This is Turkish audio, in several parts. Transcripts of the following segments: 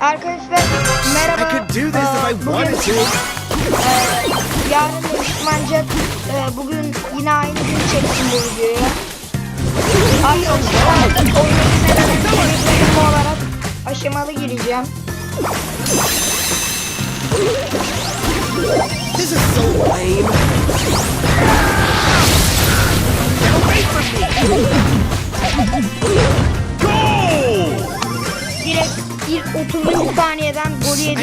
Arkadaşlar merhaba. I could do this if I Ee, bugün, wanted to. e, yarın demiştim ancak e, bugün yine aynı gün çektim bu videoyu. Arkadaşlar bölüm olarak aşamalı gireceğim. This is so lame. Get away from me! 9. saniyeden gol yedik.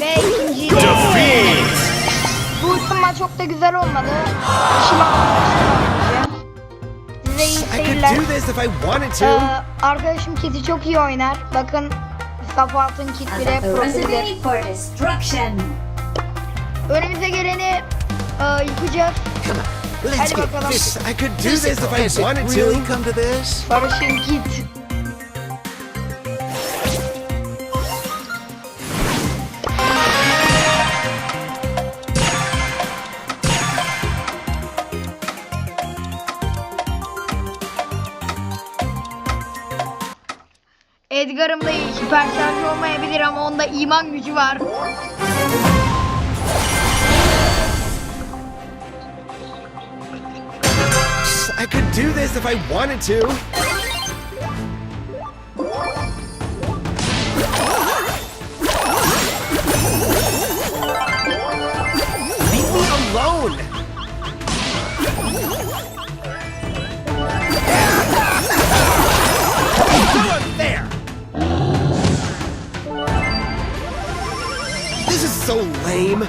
Ve ikinci Bu ısınma çok da güzel olmadı. İşim Size iyi seyirler. Ee, arkadaşım Kedi çok iyi oynar. Bakın Safat'ın Kit As bile a profilidir. recipe for destruction. Önümüze geleni e, yıkacağız. Let's Hadi get bakalım. this. I Edgar'ın da hiper şarj olmayabilir ama onda iman gücü var. I could do this if I wanted to. Leave me alone! So lame.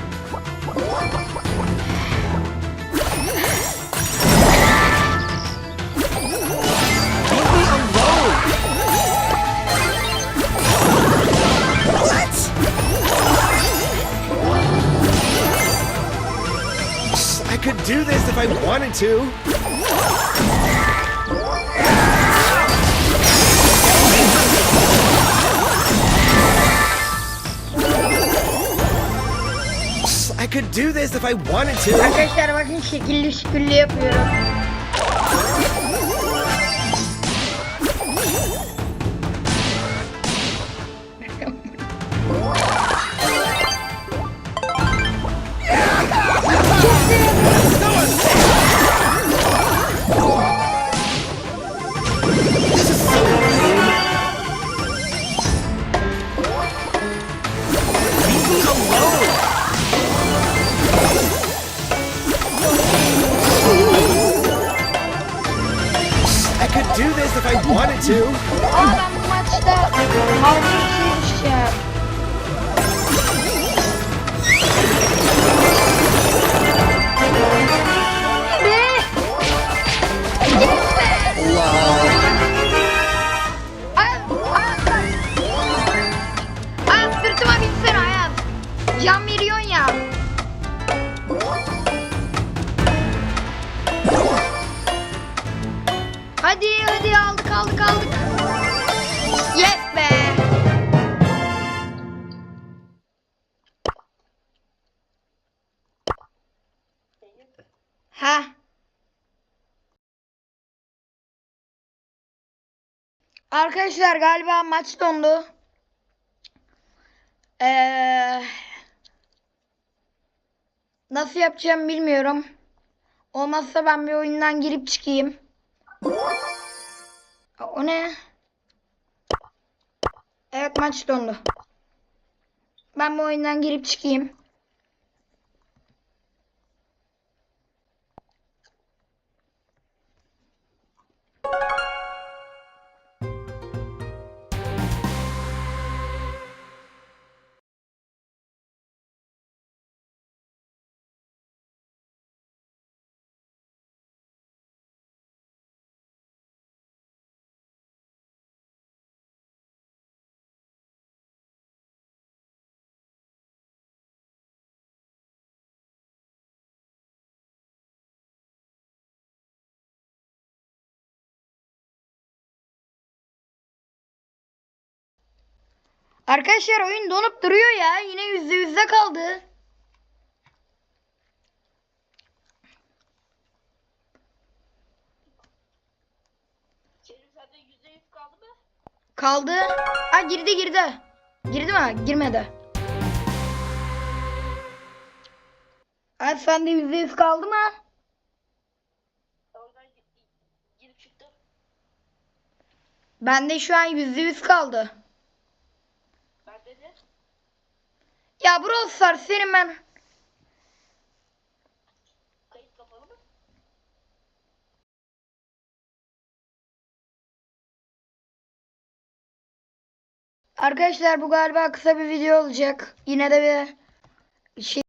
I could do this if I wanted to. I could do this if I wanted to. Arkadaşlar bakın şekilli yapıyorum. İf I wanted to. Hadi hadi aldık aldık aldık. Yes be. Ha. Arkadaşlar galiba maç dondu. Ee, nasıl yapacağım bilmiyorum. Olmazsa ben bir oyundan girip çıkayım. O ne? Evet maç dondu. Ben bu oyundan girip çıkayım. Arkadaşlar oyun donup duruyor ya. Yine yüzde yüzde kaldı. Kaldı mı? Kaldı. Ha girdi girdi. Girdi mi? Girmedi. Ha sende yüzde yüz kaldı mı? Çıktım. Bende şu an yüzde yüz kaldı. Bende de. Ya Brawl Stars senin ben. Arkadaşlar bu galiba kısa bir video olacak. Yine de bir şey